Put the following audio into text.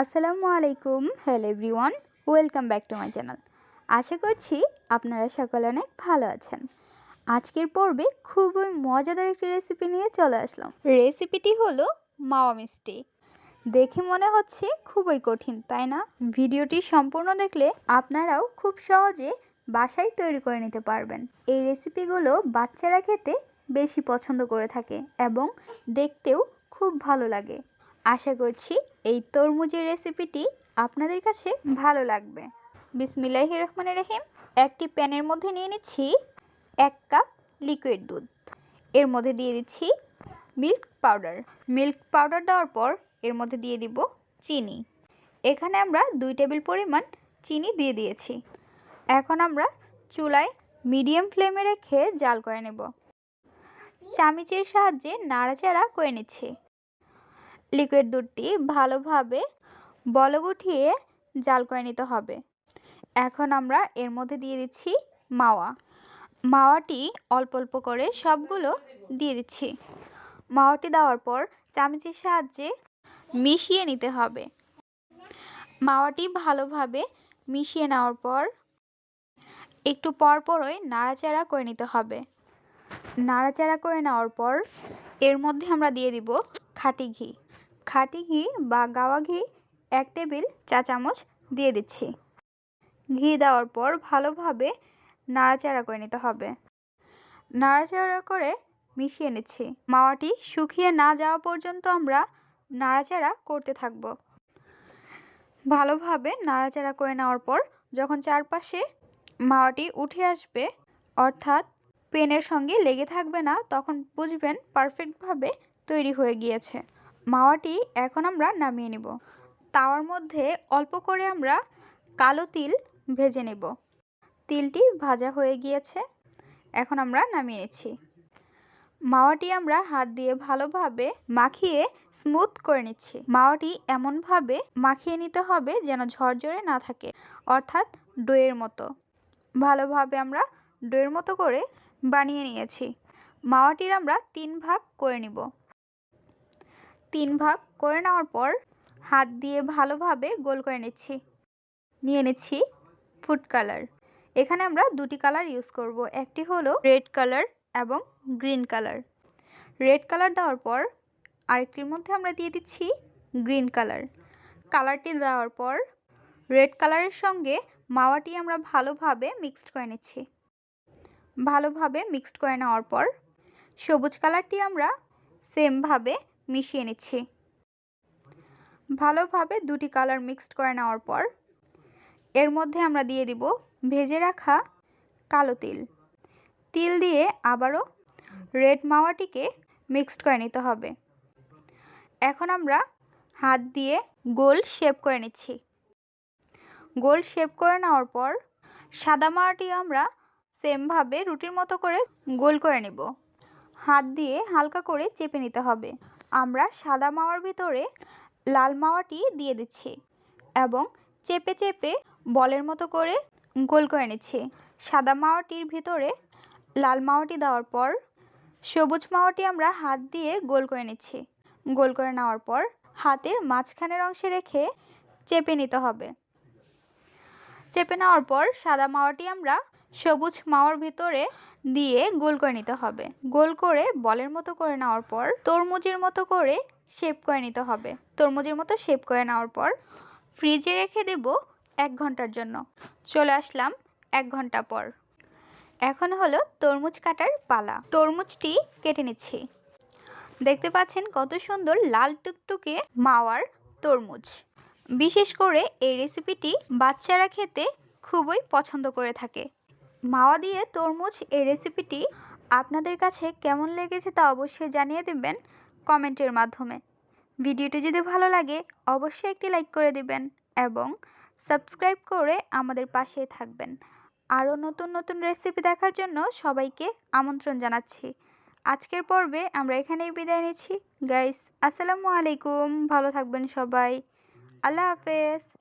আসসালামু আলাইকুম, hello everyone, welcome back to my channel. আশা করছি আপনারা সকলে অনেক ভালো আছেন। আজকের পর্বে খুবই মজাদার একটি রেসিপি নিয়ে চলে আসলাম। রেসিপিটি হলো মাওয়া মিষ্টি। দেখে মনে হচ্ছে খুবই কঠিন, তাই না? ভিডিওটি সম্পূর্ণ দেখলে আপনারাও খুব সহজে বাসায় তৈরি করে নিতে পারবেন। এই রেসিপিগুলো বাচ্চারা খেতে বেশি পছন্দ করে থাকে এবং দেখতেও খুব ভালো লাগে। আশা করছি এই তরমুজের রেসিপিটি আপনাদের কাছে ভালো লাগবে। বিসমিল্লাহ রহমান রহিম, একটি প্যানের মধ্যে নিয়ে নিচ্ছি এক কাপ লিকুইড দুধ। এর মধ্যে দিয়ে দিচ্ছি মিল্ক পাউডার মিল্ক পাউডার দেওয়ার পর এর মধ্যে দিয়ে দিব চিনি। এখানে আমরা দুই টেবিল পরিমাণ চিনি দিয়ে দিয়েছি। এখন আমরা চুলায় মিডিয়াম ফ্লেমে রেখে জাল করে নেব। চামিচের সাহায্যে নাড়াচাড়া করে নিচ্ছি। লিকুইড দুধটি ভালোভাবে বলক উঠিয়ে জাল করে নিতে হবে। এখন আমরা এর মধ্যে দিয়ে দিচ্ছি মাওয়া। মাওয়াটি অল্প অল্প করে সবগুলো দিয়ে দিচ্ছি। মাওয়াটি দেওয়ার পর চামচের সাহায্যে মিশিয়ে নিতে হবে। মাওয়াটি ভালোভাবে মিশিয়ে নেওয়ার পর একটু পরপরই নাড়াচাড়া করে নিতে হবে। নাড়াচাড়া করে নেওয়ার পর এর মধ্যে আমরা দিয়ে দিব খাঁটি ঘি। খাঁটি ঘি বা গাওয়া ঘি এক টেবিল চা চামচ দিয়ে দিচ্ছি। ঘি দেওয়ার পর ভালোভাবে নাড়াচাড়া করে নিতে হবে। নাড়াচাড়া করে মিশিয়ে নিচ্ছি। মাওয়াটি শুকিয়ে না যাওয়া পর্যন্ত আমরা নাড়াচাড়া করতে থাকব। ভালোভাবে নাড়াচাড়া করে নেওয়ার পর যখন চারপাশে মাওয়াটি উঠে আসবে, অর্থাৎ পেনের সঙ্গে লেগে থাকবে না, তখন বুঝবেন পারফেক্টভাবে তৈরি হয়ে গিয়েছে। মাওয়াটি এখন আমরা নামিয়ে নিব। তাওয়ার মধ্যে অল্প করে আমরা কালো তিল ভেজে নেব। তিলটি ভাজা হয়ে গিয়েছে, এখন আমরা নামিয়ে নিচ্ছি। মাওয়াটি আমরা হাত দিয়ে ভালোভাবে মাখিয়ে স্মুথ করে নিচ্ছি। মাওয়াটি এমনভাবে মাখিয়ে নিতে হবে যেন ঝরঝরে না থাকে, অর্থাৎ ডোয়ের মতো। ভালোভাবে আমরা ডোয়ের মতো করে বানিয়ে নিয়েছি। মাওয়াটির আমরা তিন ভাগ করে নিব। তিন ভাগ করে নেওয়ার পর হাত দিয়ে ভালোভাবে গোল করে নিচ্ছি। নিয়ে নিচ্ছি ফুড কালার। এখানে আমরা দুটি কালার ইউজ করব। একটি হলো রেড কালার এবং গ্রিন কালার। রেড কালার দেওয়ার পর আরেকটির মধ্যে আমরা দিয়ে দিচ্ছি গ্রিন কালার। কালারটি দেওয়ার পর রেড কালারের সঙ্গে মাওয়াটি আমরা ভালোভাবে মিক্সড করে নিচ্ছি। ভালোভাবে মিক্সড করে নেওয়ার পর সবুজ কালারটি আমরা সেমভাবে মিশিয়ে নিচ্ছি। ভালোভাবে দুটি কালার মিক্সড করে নেওয়ার পর এর মধ্যে আমরা দিয়ে দিব ভেজে রাখা কালো তিল। তিল দিয়ে আবারও রেড মাওয়াটিকে মিক্সড করে নিতে হবে। এখন আমরা হাত দিয়ে গোল শেপ করে নিচ্ছি। গোল শেপ করে নেওয়ার পর সাদা মাওয়াটি আমরা সেমভাবে রুটির মতো করে গোল করে নেব। হাত দিয়ে হালকা করে চেপে নিতে হবে। আমরা সাদা মাওয়ার ভিতরে লাল মাওয়াটি দিয়ে দিচ্ছি এবং চেপে চেপে বলের মতো করে গোল করে নিচ্ছি। সাদা মাওয়াটির ভিতরে লাল মাওয়াটি দেওয়ার পর, সবুজ মাওয়াটি আমরা হাত দিয়ে গোল করে নিচ্ছি। গোল করে নেওয়ার পর হাতের মাঝখানের অংশে রেখে চেপে নিতে হবে। চেপে নেওয়ার পর সাদা মাওয়াটি আমরা সবুজ মাওয়ার ভিতরে দিয়ে গোল করে নিতে হবে। গোল করে বলের মতো করে নেওয়ার পর তরমুজের মতো করে শেপ করে নিতে হবে। তরমুজের মতো শেপ করে নেওয়ার পর ফ্রিজে রেখে দেব এক ঘণ্টার জন্য। চলে আসলাম এক ঘণ্টা পর। এখন হলো তরমুজ কাটার পালা। তরমুজটি কেটে নিচ্ছি। দেখতে পাচ্ছেন কত সুন্দর লাল টুকটুকে মাওয়ার তরমুজ। বিশেষ করে এই রেসিপিটি বাচ্চারা খেতে খুবই পছন্দ করে থাকে। মাওয়া দিয়ে তরমুজ এই রেসিপিটি আপনাদের কাছে কেমন লেগেছে তা অবশ্যই জানিয়ে দেবেন কমেন্টের মাধ্যমে। ভিডিওটি যদি ভালো লাগে, অবশ্যই একটি লাইক করে দিবেন এবং সাবস্ক্রাইব করে আমাদের পাশেই থাকবেন। আরও নতুন নতুন রেসিপি দেখার জন্য সবাইকে আমন্ত্রণ জানাচ্ছি। আজকের পর্বে আমরা এখানেই বিদায় নিচ্ছি। গাইস আসসালামু আলাইকুম। ভালো থাকবেন সবাই। আল্লাহ হাফেজ।